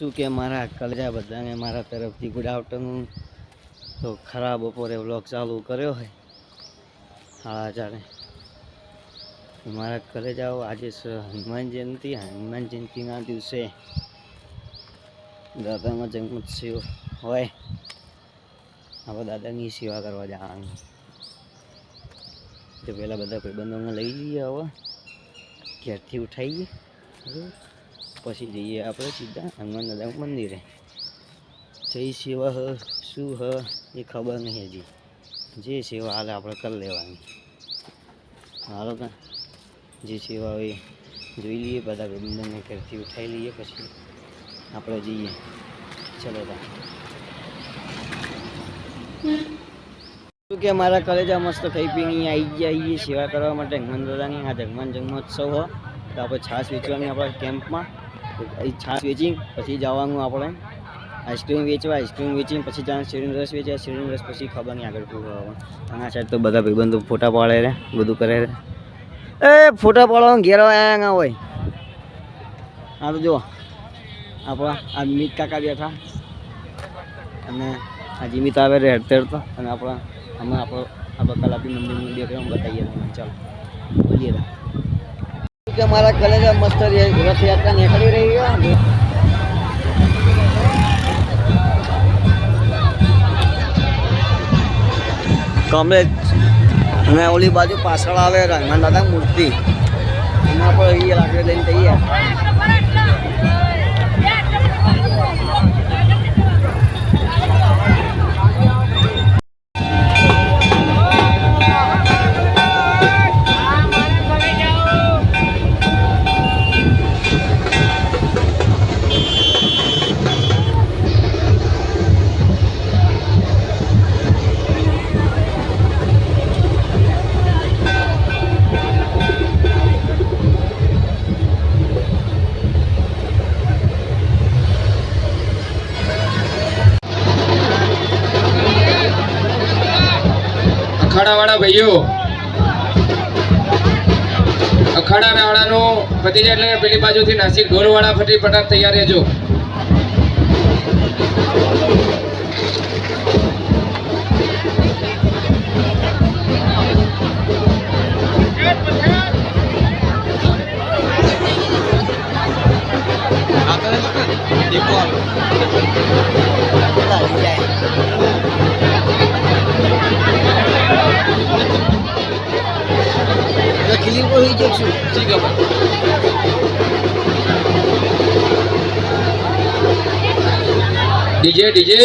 શું કે મારા કલજા બધાને મારા તરફથી ગુડ આફ્ટરનૂન તો ખરાબ બપોરે વ્લોગ ચાલુ કર્યો હોય સાડા ચારે મારા કલેજાઓ આજે હનુમાન જયંતિ, હનુમાન જયંતિના દિવસે દાદામાં જન્મોત્સવ હોય. આપણે દાદાની સેવા કરવા જવાનું. તો પહેલાં બધા ભાઈબંધોને લઈ જઈએ હવે. ઘેરથી ઉઠાવીએ બરાબર પછી જઈએ આપણે સીધા હનુમાન દાદા મંદિરે. જય સેવા હ, શું હ, એ ખબર નહીં હજી. જે સેવા હાલે આપણે કરી લેવાની. હાલો કા જે સેવા હોય જોઈ લઈએ, બધા ભાઈબંધોને ઘરથી ઉઠાવી લઈએ પછી આપણે જઈએ. ચલો તા. કે મારા કલેજા મસ્ત ખાઈ પીણી આવી ગયા આવીએ સેવા કરવા માટે હનુમાન દાદાની આ જગમાન જન્મોત્સવ હો. તો આપણે છાશ વેચવાની આપણા કેમ્પમાં. છાશ વેચી પછી જવાનું આપણે. આઈસ્ક્રીમ વેચવા, આઈસ્ક્રીમ વેચીને પછી જવાનું શેરીનો રસ વેચવા શેરીનો રસ પછી ખબર નહીં આગળ શું કરવાનું આ સાઈડ તો બધા ભાઈબંધો ફોટા પાડે રે, બધું કરે રે. એ ફોટા પાડવાનું ઘેર ના હોય. હા તો જુઓ, આપણા આ મિત કાકા બેઠા. અને આ જીમિત આવે રે હેડતે તો, અને આપણા, અમે આપણો, આપણે કલાપી મંદિરનું દેખાય બતાવીએ તમને. ચાલો, બોલીએ. કે મારા કલેજા મસ્ત રથયાત્રા નીકળી રહી કમલેજ અને ઓલી બાજુ પાછળ આવે હનુમાન દાદા મૂર્તિ. એમાં પણ એ લાકડી લઈને તૈયાર અખાડાવાળા ભાઈઓ અખાડા વાળાનું પતી જાય એટલે પેલી બાજુથી નાસિક ઢોલવાળા ફટી ફટાટ તૈયાર રહેજો. ખીલી স্লিপ হয়ে গেছে ঠিক আছে ডিজে ডিজে